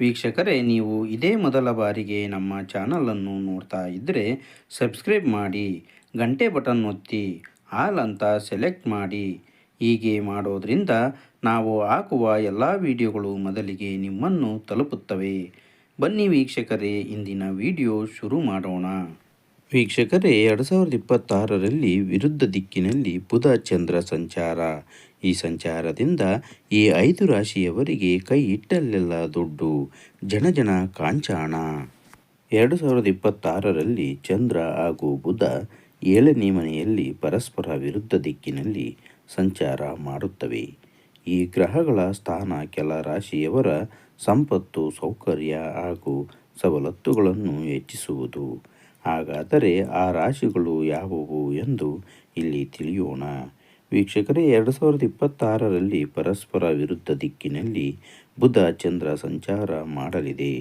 ವೀಕ್ಷಕರೇ, ನೀವು ಇದೇ ಮೊದಲ ಬಾರಿಗೆ ನಮ್ಮ ಚಾನಲನ್ನು ನೋಡ್ತಾ ಇದ್ದರೆ ಸಬ್ಸ್ಕ್ರೈಬ್ ಮಾಡಿ, ಗಂಟೆ ಬಟನ್ ಒತ್ತಿ, ಆಲ್ ಅಂತ ಸೆಲೆಕ್ಟ್ ಮಾಡಿ. ಹೀಗೆ ಮಾಡೋದರಿಂದ ನಾವು ಹಾಕುವ ಎಲ್ಲ ವಿಡಿಯೋಗಳು ಮೊದಲಿಗೆ ನಿಮ್ಮನ್ನು ತಲುಪುತ್ತವೆ. ಬನ್ನಿ ವೀಕ್ಷಕರೇ, ಇಂದಿನ ವಿಡಿಯೋ ಶುರು ಮಾಡೋಣ. ವೀಕ್ಷಕರೇ, ಎರಡು ಸಾವಿರದ ಇಪ್ಪತ್ತಾರರಲ್ಲಿ ವಿರುದ್ಧ ದಿಕ್ಕಿನಲ್ಲಿ ಬುಧ ಚಂದ್ರ ಸಂಚಾರ. ಈ ಸಂಚಾರದಿಂದ ಈ ಐದು ರಾಶಿಯವರಿಗೆ ಕೈ ಇಟ್ಟಲ್ಲೆಲ್ಲ ದುಡ್ಡು. ಜನ ಜನ ಕಾಂಚಾಣ. ಎರಡು ಸಾವಿರದ ಇಪ್ಪತ್ತಾರರಲ್ಲಿ ಚಂದ್ರ ಹಾಗೂ ಬುಧ ಏಳನೇ ಮನೆಯಲ್ಲಿ ಪರಸ್ಪರ ವಿರುದ್ಧ ದಿಕ್ಕಿನಲ್ಲಿ ಸಂಚಾರ ಮಾಡುತ್ತವೆ. ಈ ಗ್ರಹಗಳ ಸ್ಥಾನ ಕೆಲ ರಾಶಿಯವರ ಸಂಪತ್ತು, ಸೌಕರ್ಯ ಹಾಗೂ ಸವಲತ್ತುಗಳನ್ನು ಹೆಚ್ಚಿಸುವುದು. ಹಾಗಾದರೆ ಆ ರಾಶಿಗಳು ಯಾವುವು ಎಂದು ಇಲ್ಲಿ ತಿಳಿಯೋಣ. ವೀಕ್ಷಕರೇ, ಎರಡು ಸಾವಿರದ ಇಪ್ಪತ್ತಾರರಲ್ಲಿ ಪರಸ್ಪರ ವಿರುದ್ಧ ದಿಕ್ಕಿನಲ್ಲಿ ಬುಧ ಚಂದ್ರ ಸಂಚಾರ ಮಾಡಲಿದೆ.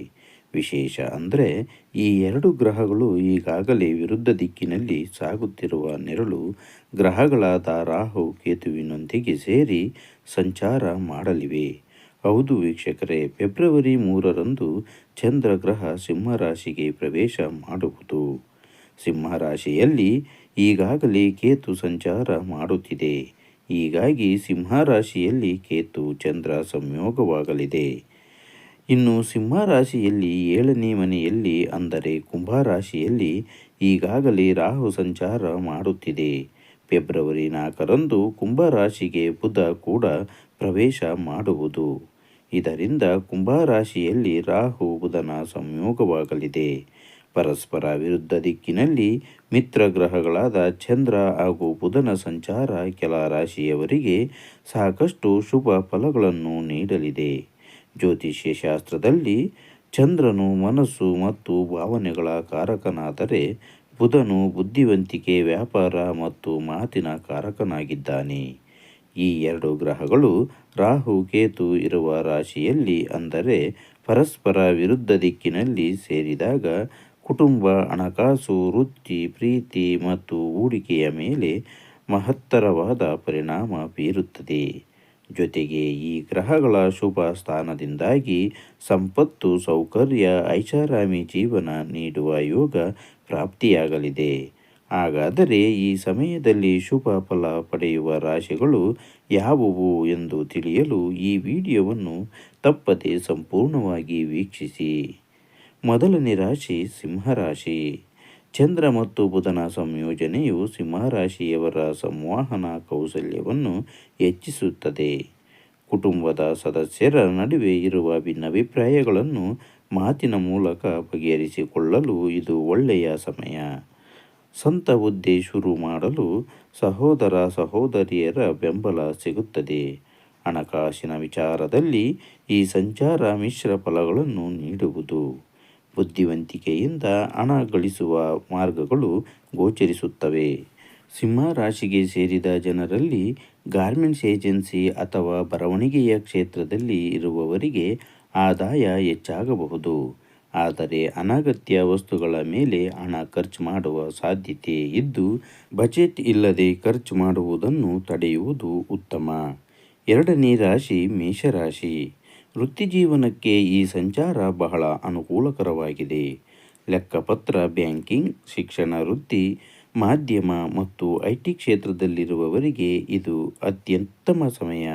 ವಿಶೇಷ ಅಂದರೆ ಈ ಎರಡು ಗ್ರಹಗಳು ಈಗಾಗಲೇ ವಿರುದ್ಧ ದಿಕ್ಕಿನಲ್ಲಿ ಸಾಗುತ್ತಿರುವ ನೆರಳು ಗ್ರಹಗಳಾದ ರಾಹು, ಕೇತುವಿನೊಂದಿಗೆ ಸೇರಿ ಸಂಚಾರ ಮಾಡಲಿವೆ. ಹೌದು ವೀಕ್ಷಕರೇ, ಫೆಬ್ರವರಿ ಮೂರರಂದು ಚಂದ್ರ ಗ್ರಹ ಸಿಂಹರಾಶಿಗೆ ಪ್ರವೇಶ ಮಾಡುವುದು. ಸಿಂಹರಾಶಿಯಲ್ಲಿ ಈಗಾಗಲೇ ಕೇತು ಸಂಚಾರ ಮಾಡುತ್ತಿದೆ. ಹೀಗಾಗಿ ಸಿಂಹರಾಶಿಯಲ್ಲಿ ಕೇತು ಚಂದ್ರ ಸಂಯೋಗವಾಗಲಿದೆ. ಇನ್ನು ಸಿಂಹರಾಶಿಯಲ್ಲಿ ಏಳನೇ ಮನೆಯಲ್ಲಿ, ಅಂದರೆ ಕುಂಭರಾಶಿಯಲ್ಲಿ, ಈಗಾಗಲೇ ರಾಹು ಸಂಚಾರ ಮಾಡುತ್ತಿದೆ. ಫೆಬ್ರವರಿ ನಾಲ್ಕರಂದು ಕುಂಭರಾಶಿಗೆ ಬುಧ ಕೂಡ ಪ್ರವೇಶ ಮಾಡುವುದು. ಇದರಿಂದ ಕುಂಭರಾಶಿಯಲ್ಲಿ ರಾಹು ಬುಧನ ಸಂಯೋಗವಾಗಲಿದೆ. ಪರಸ್ಪರ ವಿರುದ್ಧ ದಿಕ್ಕಿನಲ್ಲಿ ಮಿತ್ರ ಗ್ರಹಗಳಾದ ಚಂದ್ರ ಹಾಗೂ ಬುಧನ ಸಂಚಾರ ಕೆಲ ರಾಶಿಯವರಿಗೆ ಸಾಕಷ್ಟು ಶುಭ ಫಲಗಳನ್ನು ನೀಡಲಿದೆ. ಜ್ಯೋತಿಷ್ಯ ಶಾಸ್ತ್ರದಲ್ಲಿ ಚಂದ್ರನು ಮನಸ್ಸು ಮತ್ತು ಭಾವನೆಗಳ ಕಾರಕನಾದರೆ ಬುಧನು ಬುದ್ಧಿವಂತಿಕೆ, ವ್ಯಾಪಾರ ಮತ್ತು ಮಾತಿನ ಕಾರಕನಾಗಿದ್ದಾನೆ. ಈ ಎರಡು ಗ್ರಹಗಳು ರಾಹು, ಕೇತು ಇರುವ ರಾಶಿಯಲ್ಲಿ ಅಂದರೆ ಪರಸ್ಪರ ವಿರುದ್ಧ ದಿಕ್ಕಿನಲ್ಲಿ ಸೇರಿದಾಗ ಕುಟುಂಬ, ಹಣಕಾಸು, ವೃತ್ತಿ, ಪ್ರೀತಿ ಮತ್ತು ಹೂಡಿಕೆಯ ಮೇಲೆ ಮಹತ್ತರವಾದ ಪರಿಣಾಮ ಬೀರುತ್ತದೆ. ಜೊತೆಗೆ ಈ ಗ್ರಹಗಳ ಶುಭ ಸ್ಥಾನದಿಂದಾಗಿ ಸಂಪತ್ತು, ಸೌಕರ್ಯ, ಐಷಾರಾಮಿ ಜೀವನ ನೀಡುವ ಯೋಗ ಪ್ರಾಪ್ತಿಯಾಗಲಿದೆ. ಹಾಗಾದರೆ ಈ ಸಮಯದಲ್ಲಿ ಶುಭ ಫಲ ಪಡೆಯುವ ರಾಶಿಗಳು ಯಾವುವು ಎಂದು ತಿಳಿಯಲು ಈ ವಿಡಿಯೋವನ್ನು ತಪ್ಪದೆ ಸಂಪೂರ್ಣವಾಗಿ ವೀಕ್ಷಿಸಿ. ಮೊದಲನೇ ರಾಶಿ ಸಿಂಹರಾಶಿ. ಚಂದ್ರ ಮತ್ತು ಬುಧನ ಸಂಯೋಜನೆಯು ಸಿಂಹರಾಶಿಯವರ ಸಂವಹನ ಕೌಶಲ್ಯವನ್ನು ಹೆಚ್ಚಿಸುತ್ತದೆ. ಕುಟುಂಬದ ಸದಸ್ಯರ ನಡುವೆ ಇರುವ ಭಿನ್ನಾಭಿಪ್ರಾಯಗಳನ್ನು ಮಾತಿನ ಮೂಲಕ ಬಗೆಹರಿಸಿಕೊಳ್ಳಲು ಇದು ಒಳ್ಳೆಯ ಸಮಯ. ಸ್ವಂತ ಹುದ್ದೆ ಶುರು ಮಾಡಲು ಸಹೋದರ ಸಹೋದರಿಯರ ಬೆಂಬಲ ಸಿಗುತ್ತದೆ. ಹಣಕಾಸಿನ ವಿಚಾರದಲ್ಲಿ ಈ ಸಂಚಾರ ಮಿಶ್ರ ಫಲಗಳನ್ನು ನೀಡುವುದು. ಬುದ್ಧಿವಂತಿಕೆಯಿಂದ ಹಣ ಗಳಿಸುವ ಮಾರ್ಗಗಳು ಗೋಚರಿಸುತ್ತವೆ. ಸಿಂಹ ರಾಶಿಗೆ ಸೇರಿದ ಜನರಲ್ಲಿ ಗಾರ್ಮೆಂಟ್ಸ್ ಏಜೆನ್ಸಿ ಅಥವಾ ಬರವಣಿಗೆಯ ಕ್ಷೇತ್ರದಲ್ಲಿ ಇರುವವರಿಗೆ ಆದಾಯ ಹೆಚ್ಚಾಗಬಹುದು. ಆದರೆ ಅನಗತ್ಯ ವಸ್ತುಗಳ ಮೇಲೆ ಹಣ ಖರ್ಚು ಮಾಡುವ ಸಾಧ್ಯತೆ ಇದ್ದು, ಬಜೆಟ್ ಇಲ್ಲದೆ ಖರ್ಚು ಮಾಡುವುದನ್ನು ತಡೆಯುವುದು ಉತ್ತಮ. ಎರಡನೇ ರಾಶಿ ಮೇಷರಾಶಿ. ವೃತ್ತಿಜೀವನಕ್ಕೆ ಈ ಸಂಚಾರ ಬಹಳ ಅನುಕೂಲಕರವಾಗಿದೆ. ಲೆಕ್ಕಪತ್ರ, ಬ್ಯಾಂಕಿಂಗ್, ಶಿಕ್ಷಣ, ವೃತ್ತಿ, ಮಾಧ್ಯಮ ಮತ್ತು ಐ ಟಿ ಕ್ಷೇತ್ರದಲ್ಲಿರುವವರಿಗೆ ಇದು ಅತ್ಯುತ್ತಮ ಸಮಯ.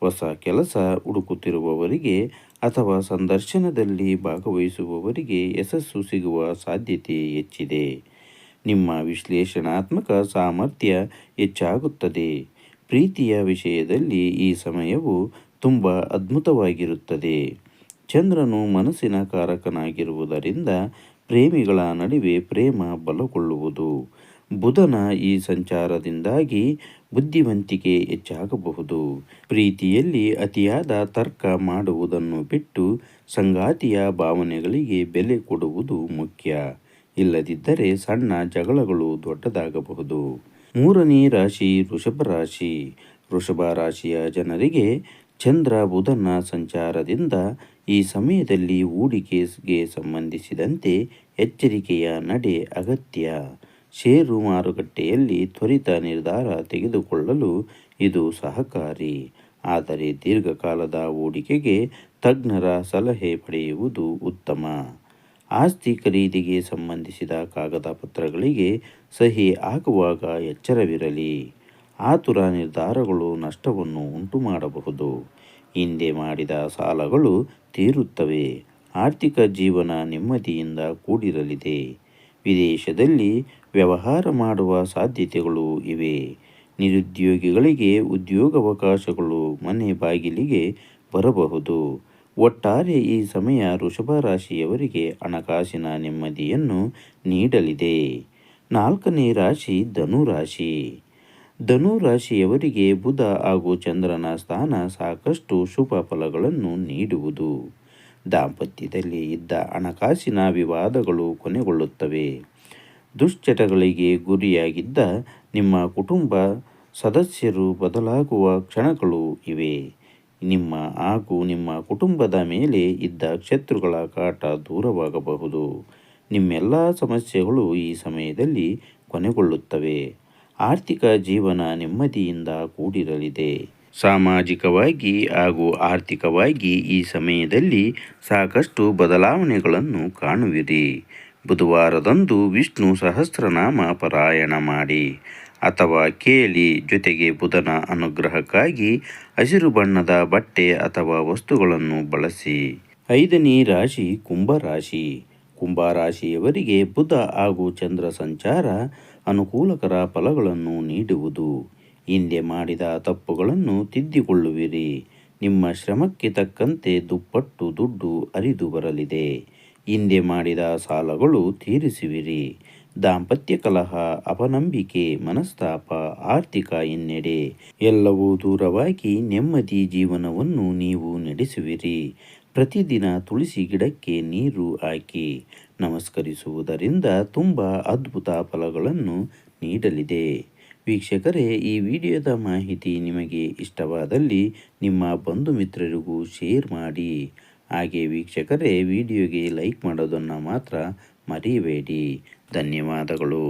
ಹೊಸ ಕೆಲಸ ಹುಡುಕುತ್ತಿರುವವರಿಗೆ ಅಥವಾ ಸಂದರ್ಶನದಲ್ಲಿ ಭಾಗವಹಿಸುವವರಿಗೆ ಯಶಸ್ಸು ಸಿಗುವ ಸಾಧ್ಯತೆ ಹೆಚ್ಚಿದೆ. ನಿಮ್ಮ ವಿಶ್ಲೇಷಣಾತ್ಮಕ ಸಾಮರ್ಥ್ಯ ಹೆಚ್ಚಾಗುತ್ತದೆ. ಪ್ರೀತಿಯ ವಿಷಯದಲ್ಲಿ ಈ ಸಮಯವು ತುಂಬ ಅದ್ಭುತವಾಗಿರುತ್ತದೆ. ಚಂದ್ರನು ಮನಸ್ಸಿನ ಕಾರಕನಾಗಿರುವುದರಿಂದ ಪ್ರೇಮಿಗಳ ನಡುವೆ ಪ್ರೇಮ ಬಲಗೊಳ್ಳುವುದು. ಬುಧನ ಈ ಸಂಚಾರದಿಂದಾಗಿ ಬುದ್ಧಿವಂತಿಕೆ ಹೆಚ್ಚಾಗಬಹುದು. ಪ್ರೀತಿಯಲ್ಲಿ ಅತಿಯಾದ ತರ್ಕ ಮಾಡುವುದನ್ನು ಬಿಟ್ಟು ಸಂಗಾತಿಯ ಭಾವನೆಗಳಿಗೆ ಬೆಲೆ ಕೊಡುವುದು ಮುಖ್ಯ. ಇಲ್ಲದಿದ್ದರೆ ಸಣ್ಣ ಜಗಳಗಳು ದೊಡ್ಡದಾಗಬಹುದು. ಮೂರನೇ ರಾಶಿ ವೃಷಭ ರಾಶಿ. ವೃಷಭ ರಾಶಿಯ ಜನರಿಗೆ ಚಂದ್ರ ಬುಧನ ಸಂಚಾರದಿಂದ ಈ ಸಮಯದಲ್ಲಿ ಹೂಡಿಕೆಗೆ ಸಂಬಂಧಿಸಿದಂತೆ ಎಚ್ಚರಿಕೆಯ ನಡೆ ಅಗತ್ಯ. ಷೇರು ಮಾರುಕಟ್ಟೆಯಲ್ಲಿ ತ್ವರಿತ ನಿರ್ಧಾರ ತೆಗೆದುಕೊಳ್ಳಲು ಇದು ಸಹಕಾರಿ. ಆದರೆ ದೀರ್ಘಕಾಲದ ಹೂಡಿಕೆಗೆ ತಜ್ಞರ ಸಲಹೆ ಪಡೆಯುವುದು ಉತ್ತಮ. ಆಸ್ತಿ ಖರೀದಿಗೆ ಸಂಬಂಧಿಸಿದ ಕಾಗದ ಪತ್ರಗಳಿಗೆ ಸಹಿ ಹಾಕುವಾಗ ಎಚ್ಚರವಿರಲಿ. ಆತುರ ನಿರ್ಧಾರಗಳು ನಷ್ಟವನ್ನು ಉಂಟು ಮಾಡಬಹುದು ಹಿಂದೆ ಮಾಡಿದ ಸಾಲಗಳು ತೀರುತ್ತವೆ. ಆರ್ಥಿಕ ಜೀವನ ನೆಮ್ಮದಿಯಿಂದ ಕೂಡಿರಲಿದೆ. ವಿದೇಶದಲ್ಲಿ ವ್ಯವಹಾರ ಮಾಡುವ ಸಾಧ್ಯತೆಗಳು ಇವೆ. ನಿರುದ್ಯೋಗಿಗಳಿಗೆ ಉದ್ಯೋಗಾವಕಾಶಗಳು ಮನೆ ಬಾಗಿಲಿಗೆ ಬರಬಹುದು. ಒಟ್ಟಾರೆ ಈ ಸಮಯ ವೃಷಭ ರಾಶಿಯವರಿಗೆ ಹಣಕಾಸಿನ ನೆಮ್ಮದಿಯನ್ನು ನೀಡಲಿದೆ. ನಾಲ್ಕನೇ ರಾಶಿ ಧನು ರಾಶಿ. ಧನು ರಾಶಿಯವರಿಗೆ ಬುಧ ಹಾಗೂ ಚಂದ್ರನ ಸ್ಥಾನ ಸಾಕಷ್ಟು ಶುಭ ಫಲಗಳನ್ನು ನೀಡುವುದು. ದಾಂಪತ್ಯದಲ್ಲಿ ಇದ್ದ ಹಣಕಾಸಿನ ವಿವಾದಗಳು ಕೊನೆಗೊಳ್ಳುತ್ತವೆ. ದುಶ್ಚಟಗಳಿಗೆ ಗುರಿಯಾಗಿದ್ದ ನಿಮ್ಮ ಕುಟುಂಬ ಸದಸ್ಯರು ಬದಲಾಗುವ ಕ್ಷಣಗಳು ಇವೆ. ನಿಮ್ಮ ಹಾಗೂ ನಿಮ್ಮ ಕುಟುಂಬದ ಮೇಲೆ ಇದ್ದ ಶತ್ರುಗಳ ಕಾಟ ದೂರವಾಗಬಹುದು. ನಿಮ್ಮೆಲ್ಲ ಸಮಸ್ಯೆಗಳು ಈ ಸಮಯದಲ್ಲಿ ಕೊನೆಗೊಳ್ಳುತ್ತವೆ. ಆರ್ಥಿಕ ಜೀವನ ನೆಮ್ಮದಿಯಿಂದ ಕೂಡಿರಲಿದೆ. ಸಾಮಾಜಿಕವಾಗಿ ಹಾಗೂ ಆರ್ಥಿಕವಾಗಿ ಈ ಸಮಯದಲ್ಲಿ ಸಾಕಷ್ಟು ಬದಲಾವಣೆಗಳನ್ನು ಕಾಣುವಿರಿ. ಬುಧವಾರದಂದು ವಿಷ್ಣು ಸಹಸ್ರನಾಮ ಪಾರಾಯಣ ಮಾಡಿ. ಅಥವಾ ಕೇಳಿ ಜೊತೆಗೆ ಬುಧನ ಅನುಗ್ರಹಕ್ಕಾಗಿ ಹಸಿರು ಬಣ್ಣದ ಬಟ್ಟೆ ಅಥವಾ ವಸ್ತುಗಳನ್ನು ಬಳಸಿ. ಐದನೇ ರಾಶಿ ಕುಂಭರಾಶಿ. ಕುಂಭರಾಶಿಯವರಿಗೆ ಬುಧ ಹಾಗೂ ಚಂದ್ರ ಸಂಚಾರ ಅನುಕೂಲಕರ ಫಲಗಳನ್ನು ನೀಡುವುದು. ಹಿಂದೆ ಮಾಡಿದ ತಪ್ಪುಗಳನ್ನು ತಿದ್ದಿಕೊಳ್ಳುವಿರಿ. ನಿಮ್ಮ ಶ್ರಮಕ್ಕೆ ತಕ್ಕಂತೆ ದುಪ್ಪಟ್ಟು ದುಡ್ಡು ಅರಿದು ಬರಲಿದೆ. ಹಿಂದೆ ಮಾಡಿದ ಸಾಲಗಳು ತೀರಿಸುವಿರಿ. ದಾಂಪತ್ಯ ಕಲಹ, ಅಪನಂಬಿಕೆ, ಮನಸ್ತಾಪ, ಆರ್ಥಿಕ ಹಿನ್ನೆಡೆ ಎಲ್ಲವೂ ದೂರವಾಗಿ ನೆಮ್ಮದಿ ಜೀವನವನ್ನು ನೀವು ನಡೆಸುವಿರಿ. ಪ್ರತಿದಿನ ತುಳಸಿ ಗಿಡಕ್ಕೆ ನೀರು ಹಾಕಿ ನಮಸ್ಕರಿಸುವುದರಿಂದ ತುಂಬ ಅದ್ಭುತ ಫಲಗಳನ್ನು ನೀಡಲಿದೆ. ವೀಕ್ಷಕರೇ, ಈ ವಿಡಿಯೋದ ಮಾಹಿತಿ ನಿಮಗೆ ಇಷ್ಟವಾದಲ್ಲಿ ನಿಮ್ಮ ಬಂಧು ಮಿತ್ರರಿಗೂ ಶೇರ್ ಮಾಡಿ. ಹಾಗೆ ವೀಕ್ಷಕರೇ, ವಿಡಿಯೋಗೆ ಲೈಕ್ ಮಾಡೋದನ್ನು ಮಾತ್ರ ಮರೀಬೇಡಿ. ಧನ್ಯವಾದಗಳು.